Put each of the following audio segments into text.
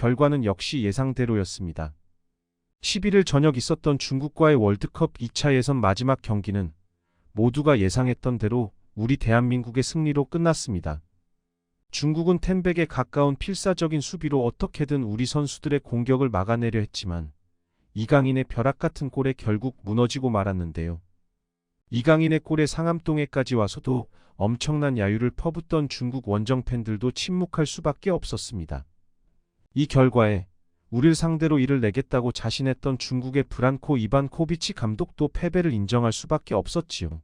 결과는 역시 예상대로였습니다. 11일 저녁 있었던 중국과의 월드컵 2차 예선 마지막 경기는 모두가 예상했던 대로 우리 대한민국의 승리로 끝났습니다. 중국은 텐백에 가까운 필사적인 수비로 어떻게든 우리 선수들의 공격을 막아내려 했지만 이강인의 벼락 같은 골에 결국 무너지고 말았는데요. 이강인의 골에 상암동에까지 와서도 엄청난 야유를 퍼붓던 중국 원정 팬들도 침묵할 수밖에 없었습니다. 이 결과에 우릴 상대로 이를 내겠다고 자신했던 중국의 브란코 이반 코비치 감독도 패배를 인정할 수밖에 없었지요.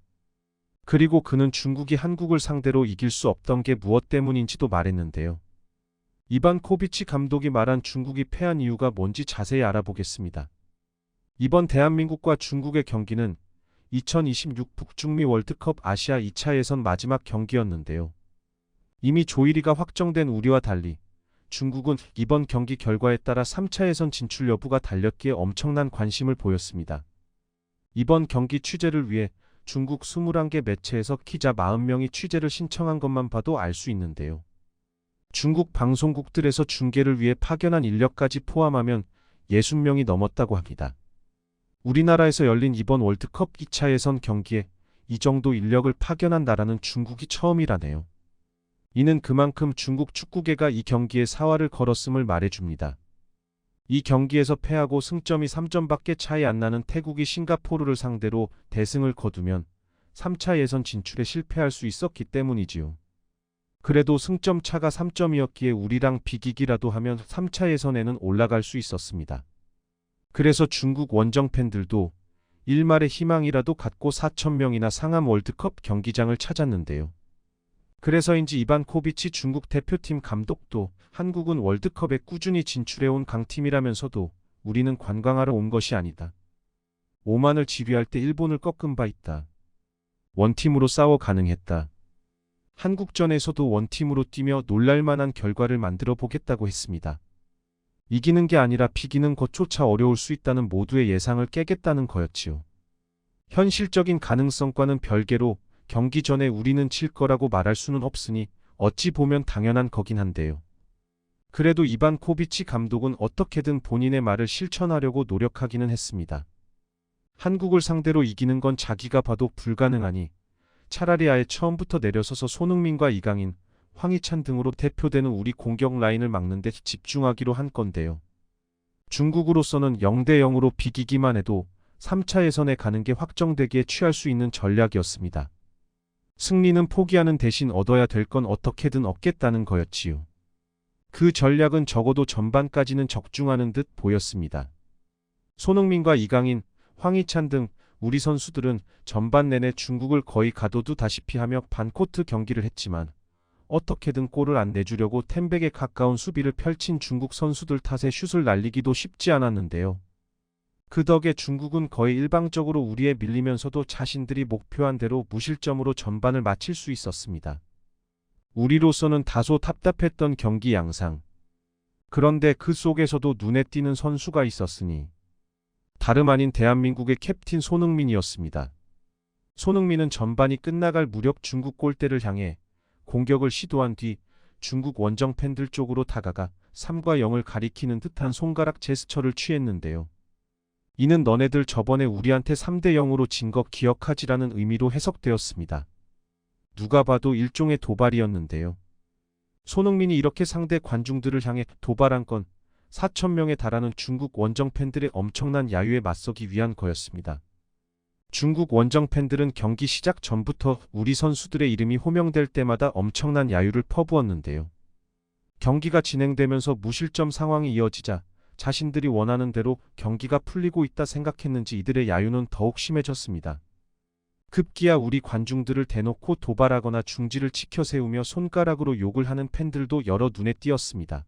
그리고 그는 중국이 한국을 상대로 이길 수 없던 게 무엇 때문인지도 말했는데요. 이반 코비치 감독이 말한 중국이 패한 이유가 뭔지 자세히 알아보겠습니다. 이번 대한민국과 중국의 경기는 2026 북중미 월드컵 아시아 2차 예선 마지막 경기였는데요. 이미 조일이가 확정된 우리와 달리 중국은 이번 경기 결과에 따라 3차 예선 진출 여부가 달렸기에 엄청난 관심을 보였습니다. 이번 경기 취재를 위해 중국 21개 매체에서 기자 40명이 취재를 신청한 것만 봐도 알 수 있는데요. 중국 방송국들에서 중계를 위해 파견한 인력까지 포함하면 60명이 넘었다고 합니다. 우리나라에서 열린 이번 월드컵 2차 예선 경기에 이 정도 인력을 파견한 나라는 중국이 처음이라네요. 이는 그만큼 중국 축구계가 이 경기에 사활을 걸었음을 말해줍니다. 이 경기에서 패하고 승점이 3점밖에 차이 안 나는 태국이 싱가포르를 상대로 대승을 거두면 3차 예선 진출에 실패할 수 있었기 때문이지요. 그래도 승점 차가 3점이었기에 우리랑 비기기라도 하면 3차 예선에는 올라갈 수 있었습니다. 그래서 중국 원정 팬들도 일말의 희망이라도 갖고 4천명이나 상암 월드컵 경기장을 찾았는데요. 그래서인지 이반 코비치 중국 대표팀 감독도 한국은 월드컵에 꾸준히 진출해온 강팀이라면서도 우리는 관광하러 온 것이 아니다. 오만을 지휘할 때 일본을 꺾은 바 있다. 원팀으로 싸워 가능했다. 한국전에서도 원팀으로 뛰며 놀랄만한 결과를 만들어 보겠다고 했습니다. 이기는 게 아니라 비기는 것조차 어려울 수 있다는 모두의 예상을 깨겠다는 거였지요. 현실적인 가능성과는 별개로 경기 전에 우리는 칠 거라고 말할 수는 없으니 어찌 보면 당연한 거긴 한데요. 그래도 이반 코비치 감독은 어떻게든 본인의 말을 실천하려고 노력하기는 했습니다. 한국을 상대로 이기는 건 자기가 봐도 불가능하니 차라리 아예 처음부터 내려서서 손흥민과 이강인, 황희찬 등으로 대표되는 우리 공격 라인을 막는 데 집중하기로 한 건데요. 중국으로서는 0대 0으로 비기기만 해도 3차 예선에 가는 게 확정되기에 취할 수 있는 전략이었습니다. 승리는 포기하는 대신 얻어야 될 건 어떻게든 얻겠다는 거였지요. 그 전략은 적어도 전반까지는 적중하는 듯 보였습니다. 손흥민과 이강인, 황희찬 등 우리 선수들은 전반 내내 중국을 거의 가둬두다시피 하며 반코트 경기를 했지만 어떻게든 골을 안 내주려고 템백에 가까운 수비를 펼친 중국 선수들 탓에 슛을 날리기도 쉽지 않았는데요. 그 덕에 중국은 거의 일방적으로 우리에 밀리면서도 자신들이 목표한 대로 무실점으로 전반을 마칠 수 있었습니다. 우리로서는 다소 답답했던 경기 양상. 그런데 그 속에서도 눈에 띄는 선수가 있었으니 다름 아닌 대한민국의 캡틴 손흥민이었습니다. 손흥민은 전반이 끝나갈 무렵 중국 골대를 향해 공격을 시도한 뒤 중국 원정 팬들 쪽으로 다가가 3과 0을 가리키는 듯한 손가락 제스처를 취했는데요. 이는 너네들 저번에 우리한테 3대 0으로 진거 기억하지라는 의미로 해석되었습니다. 누가 봐도 일종의 도발이었는데요. 손흥민이 이렇게 상대 관중들을 향해 도발한 건 4천명에 달하는 중국 원정 팬들의 엄청난 야유에 맞서기 위한 거였습니다. 중국 원정 팬들은 경기 시작 전부터 우리 선수들의 이름이 호명될 때마다 엄청난 야유를 퍼부었는데요. 경기가 진행되면서 무실점 상황이 이어지자 자신들이 원하는 대로 경기가 풀리고 있다 생각했는지 이들의 야유는 더욱 심해졌습니다. 급기야 우리 관중들을 대놓고 도발하거나 중지를 치켜 세우며 손가락으로 욕을 하는 팬들도 여러 눈에 띄었습니다.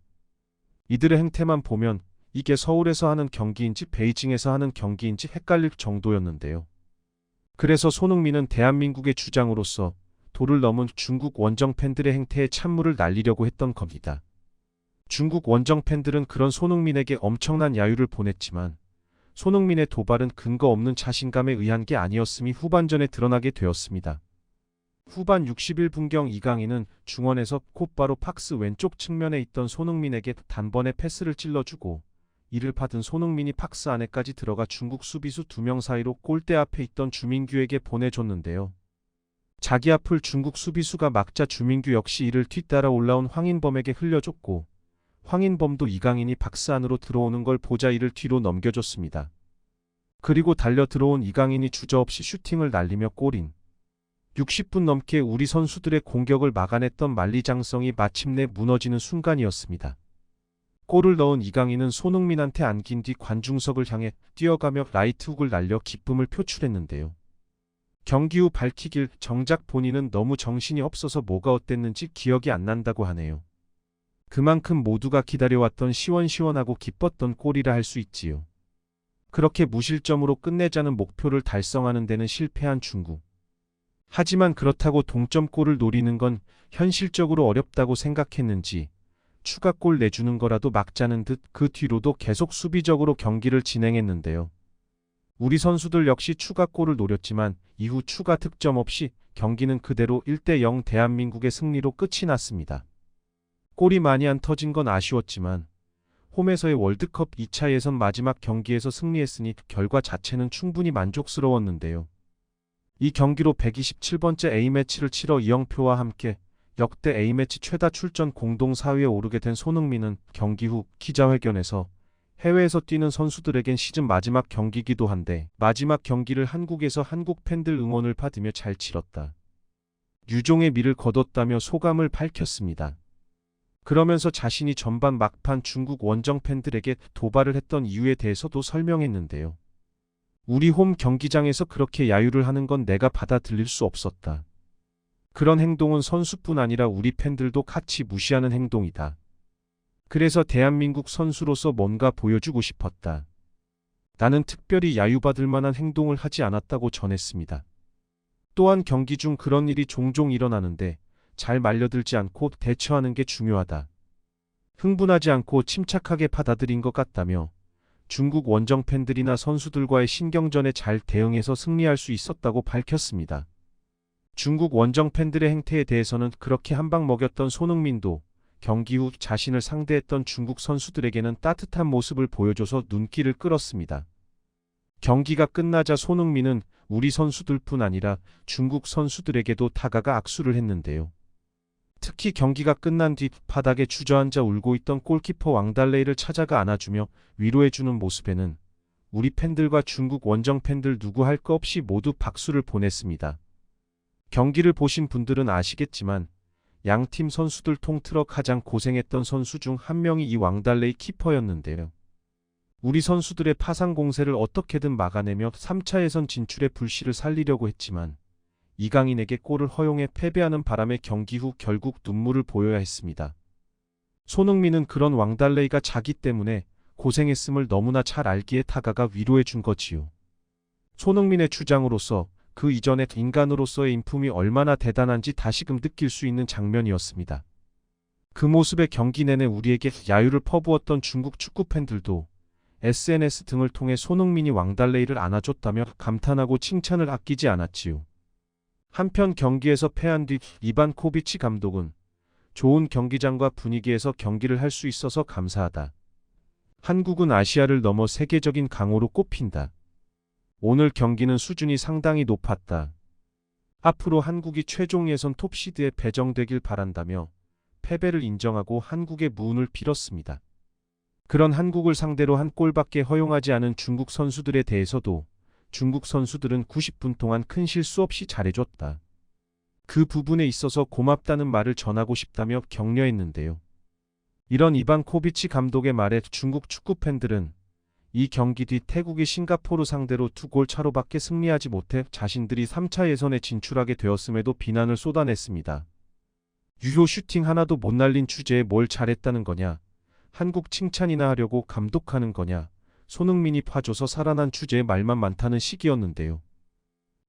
이들의 행태만 보면 이게 서울에서 하는 경기인지 베이징에서 하는 경기인지 헷갈릴 정도였는데요. 그래서 손흥민은 대한민국의 주장으로서 도를 넘은 중국 원정 팬들의 행태에 찬물을 날리려고 했던 겁니다. 중국 원정 팬들은 그런 손흥민에게 엄청난 야유를 보냈지만 손흥민의 도발은 근거 없는 자신감에 의한 게 아니었음이 후반전에 드러나게 되었습니다. 후반 61분경 이강인은 중원에서 곧바로 박스 왼쪽 측면에 있던 손흥민에게 단번에 패스를 찔러주고 이를 받은 손흥민이 박스 안에까지 들어가 중국 수비수 두 명 사이로 골대 앞에 있던 주민규에게 보내줬는데요. 자기 앞을 중국 수비수가 막자 주민규 역시 이를 뒤따라 올라온 황인범에게 흘려줬고 황인범도 이강인이 박스 안으로 들어오는 걸 보자 이를 뒤로 넘겨줬습니다. 그리고 달려 들어온 이강인이 주저없이 슈팅을 날리며 골인. 60분 넘게 우리 선수들의 공격을 막아냈던 만리장성이 마침내 무너지는 순간이었습니다. 골을 넣은 이강인은 손흥민한테 안긴 뒤 관중석을 향해 뛰어가며 라이트 훅을 날려 기쁨을 표출했는데요. 경기 후 밝히길 정작 본인은 너무 정신이 없어서 뭐가 어땠는지 기억이 안 난다고 하네요. 그만큼 모두가 기다려왔던 시원시원하고 기뻤던 골이라 할 수 있지요. 그렇게 무실점으로 끝내자는 목표를 달성하는 데는 실패한 중국. 하지만 그렇다고 동점골을 노리는 건 현실적으로 어렵다고 생각했는지 추가골 내주는 거라도 막자는 듯 그 뒤로도 계속 수비적으로 경기를 진행했는데요. 우리 선수들 역시 추가골을 노렸지만 이후 추가 득점 없이 경기는 그대로 1대0 대한민국의 승리로 끝이 났습니다. 골이 많이 안 터진 건 아쉬웠지만 홈에서의 월드컵 2차 예선 마지막 경기에서 승리했으니 결과 자체는 충분히 만족스러웠는데요. 이 경기로 127번째 A매치를 치러 이영표와 함께 역대 A매치 최다 출전 공동 4위에 오르게 된 손흥민은 경기 후 기자회견에서 해외에서 뛰는 선수들에겐 시즌 마지막 경기기도 한데 마지막 경기를 한국에서 한국 팬들 응원을 받으며 잘 치렀다. 유종의 미를 거뒀다며 소감을 밝혔습니다. 그러면서 자신이 전반 막판 중국 원정 팬들에게 도발을 했던 이유에 대해서도 설명했는데요. 우리 홈 경기장에서 그렇게 야유를 하는 건 내가 받아들일 수 없었다. 그런 행동은 선수뿐 아니라 우리 팬들도 같이 무시하는 행동이다. 그래서 대한민국 선수로서 뭔가 보여주고 싶었다. 나는 특별히 야유받을 만한 행동을 하지 않았다고 전했습니다. 또한 경기 중 그런 일이 종종 일어나는데 잘 말려들지 않고 대처하는 게 중요하다. 흥분하지 않고 침착하게 받아들인 것 같다며 중국 원정 팬들이나 선수들과의 신경전에 잘 대응해서 승리할 수 있었다고 밝혔습니다. 중국 원정 팬들의 행태에 대해서는 그렇게 한방 먹였던 손흥민도 경기 후 자신을 상대했던 중국 선수들에게는 따뜻한 모습을 보여줘서 눈길을 끌었습니다. 경기가 끝나자 손흥민은 우리 선수들뿐 아니라 중국 선수들에게도 다가가 악수를 했는데요. 특히 경기가 끝난 뒤 바닥에 주저앉아 울고 있던 골키퍼 왕달레이를 찾아가 안아주며 위로해주는 모습에는 우리 팬들과 중국 원정 팬들 누구 할거 없이 모두 박수를 보냈습니다. 경기를 보신 분들은 아시겠지만 양팀 선수들 통틀어 가장 고생했던 선수 중 한 명이 이 왕달레이 키퍼였는데요. 우리 선수들의 파상 공세를 어떻게든 막아내며 3차 예선 진출의 불씨를 살리려고 했지만 이강인에게 골을 허용해 패배하는 바람에 경기 후 결국 눈물을 보여야 했습니다. 손흥민은 그런 왕달레이가 자기 때문에 고생했음을 너무나 잘 알기에 다가가 위로해 준 거지요. 손흥민의 주장으로서 그 이전에 인간으로서의 인품이 얼마나 대단한지 다시금 느낄 수 있는 장면이었습니다. 그 모습에 경기 내내 우리에게 야유를 퍼부었던 중국 축구 팬들도 SNS 등을 통해 손흥민이 왕달레이를 안아줬다며 감탄하고 칭찬을 아끼지 않았지요. 한편 경기에서 패한 뒤 이반 코비치 감독은 좋은 경기장과 분위기에서 경기를 할 수 있어서 감사하다. 한국은 아시아를 넘어 세계적인 강호로 꼽힌다. 오늘 경기는 수준이 상당히 높았다. 앞으로 한국이 최종 예선 톱시드에 배정되길 바란다며 패배를 인정하고 한국의 무운을 빌었습니다. 그런 한국을 상대로 한 골밖에 허용하지 않은 중국 선수들에 대해서도 중국 선수들은 90분 동안 큰 실수 없이 잘해줬다. 그 부분에 있어서 고맙다는 말을 전하고 싶다며 격려했는데요. 이런 이반 코비치 감독의 말에 중국 축구 팬들은 이 경기 뒤 태국이 싱가포르 상대로 두 골 차로밖에 승리하지 못해 자신들이 3차 예선에 진출하게 되었음에도 비난을 쏟아냈습니다. 유효 슈팅 하나도 못 날린 주제에 뭘 잘했다는 거냐? 한국 칭찬이나 하려고 감독하는 거냐? 손흥민이 파줘서 살아난 주제에 말만 많다는 시기였는데요.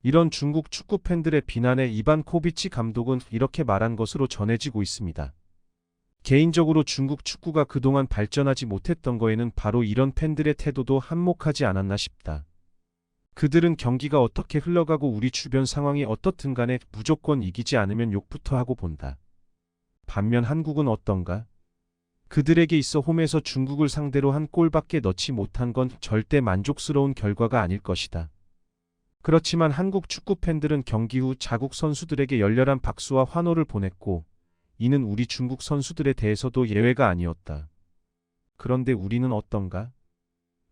이런 중국 축구 팬들의 비난에 이반 코비치 감독은 이렇게 말한 것으로 전해지고 있습니다. 개인적으로 중국 축구가 그동안 발전하지 못했던 거에는 바로 이런 팬들의 태도도 한몫하지 않았나 싶다. 그들은 경기가 어떻게 흘러가고 우리 주변 상황이 어떻든 간에 무조건 이기지 않으면 욕부터 하고 본다. 반면 한국은 어떤가? 그들에게 있어 홈에서 중국을 상대로 한 골밖에 넣지 못한 건 절대 만족스러운 결과가 아닐 것이다. 그렇지만 한국 축구 팬들은 경기 후 자국 선수들에게 열렬한 박수와 환호를 보냈고, 이는 우리 중국 선수들에 대해서도 예외가 아니었다. 그런데 우리는 어떤가?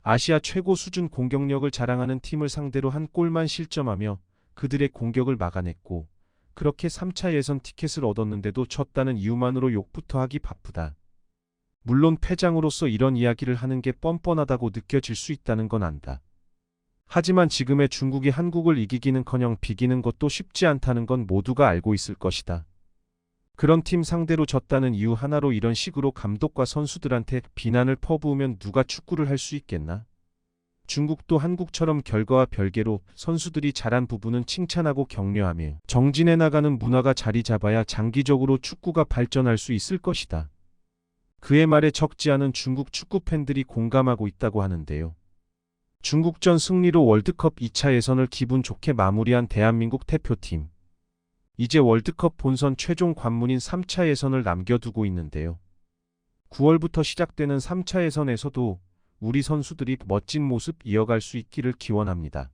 아시아 최고 수준 공격력을 자랑하는 팀을 상대로 한 골만 실점하며 그들의 공격을 막아냈고, 그렇게 3차 예선 티켓을 얻었는데도 졌다는 이유만으로 욕부터 하기 바쁘다. 물론 패장으로서 이런 이야기를 하는 게 뻔뻔하다고 느껴질 수 있다는 건 안다. 하지만 지금의 중국이 한국을 이기기는커녕 비기는 것도 쉽지 않다는 건 모두가 알고 있을 것이다. 그런 팀 상대로 졌다는 이유 하나로 이런 식으로 감독과 선수들한테 비난을 퍼부으면 누가 축구를 할 수 있겠나? 중국도 한국처럼 결과와 별개로 선수들이 잘한 부분은 칭찬하고 격려하며 정진해 나가는 문화가 자리 잡아야 장기적으로 축구가 발전할 수 있을 것이다. 그의 말에 적지 않은 중국 축구 팬들이 공감하고 있다고 하는데요. 중국전 승리로 월드컵 2차 예선을 기분 좋게 마무리한 대한민국 대표팀. 이제 월드컵 본선 최종 관문인 3차 예선을 남겨두고 있는데요. 9월부터 시작되는 3차 예선에서도 우리 선수들이 멋진 모습 이어갈 수 있기를 기원합니다.